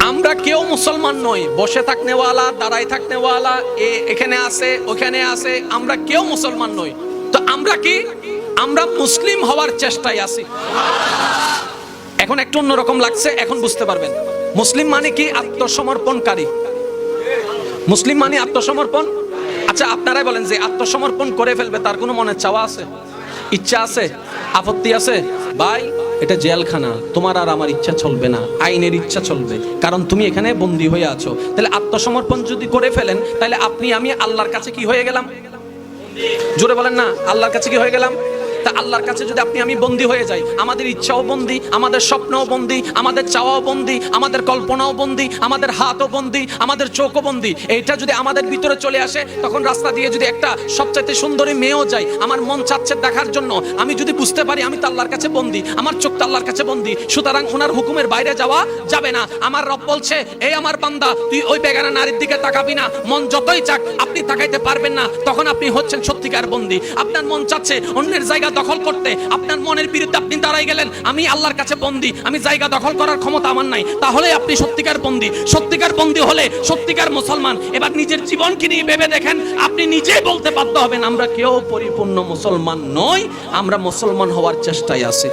আমরা কেউ মুসলমান নই। বসে থাকনেওয়ালা, দাঁড়ায় থাকনেওয়ালা, এ এখানে আছে, ওখানে আছে, আমরা কেউ মুসলমান নই। তো আমরা কি? আমরা মুসলিম হওয়ার চেষ্টায় আছি। এখন একটু অন্যরকম লাগছে, এখন বুঝতে পারবেন। মুসলিম মানে কি? আত্মসমর্পণকারী। মুসলিম মানে আত্মসমর্পণ? আচ্ছা আপনারাই বলেন যে আত্মসমর্পণ করে ফেলবে, তার কোনো মনে চাওয়া আছে? ইচ্ছা আছে? আপত্তি আছে? ভাই এটা জেলখানা। তোমার আর আমার ইচ্ছা চলবে না, আইনের ইচ্ছা চলবে, কারণ তুমি এখানে বন্দী হয়ে আছো। তাহলে আত্মসমর্পণ যদি করে ফেলেন, তাহলে আপনি, আমি আল্লাহর কাছে কি হয়ে গেলাম? জোরে বলেন না, আল্লাহর কাছে কি হয়ে গেলাম? তা আল্লাহর কাছে যদি আপনি, আমি বন্দি হয়ে যাই, আমাদের ইচ্ছাও বন্দি, আমাদের স্বপ্নও বন্দি, আমাদের চাওয়াও বন্দি, আমাদের কল্পনাও বন্দি, আমাদের হাতও বন্দি, আমাদের চোখও বন্দি, এইটা যদি আমাদের ভিতরে চলে আসে, তখন রাস্তা দিয়ে যদি একটা সবচাইতে সুন্দরী মেয়েও যায় আমার মন চাচ্ছে দেখার জন্য, আমি যদি বুঝতে পারি আমি তো আল্লাহর কাছে বন্দি, আমার চোখ তো আল্লাহর কাছে বন্দি, সুতরাং ওনার হুকুমের বাইরে যাওয়া যাবে না। আমার রব বলছে, এই আমার বান্দা, তুই ওই বেগানা নারীর দিকে তাকাবি না, মন যতই চাক, আপনি তাকাইতে পারবেন না, তখন আপনি হচ্ছেন সত্যিকার বন্দি। আপনার মন চাচ্ছে অন্যের জায়গা দখল করতে, আপনার মনের বিরুদ্ধে আপনি দাঁড়াই গেলেন, আমি আল্লাহর কাছে বন্দি, আমি জায়গা দখল করার ক্ষমতা আমার নাই। তাহলে আপনি সত্যিকার বন্দি। সত্যিকার বন্দি হলে সত্যিকার মুসলমান। এবার নিজের জীবনকে নিয়ে ভেবে দেখেন, আপনি নিজেই বলতে বাধ্য হবেন, আমরা কেউ পরিপূর্ণ মুসলমান নই, আমরা মুসলমান হওয়ার চেষ্টায় আছি।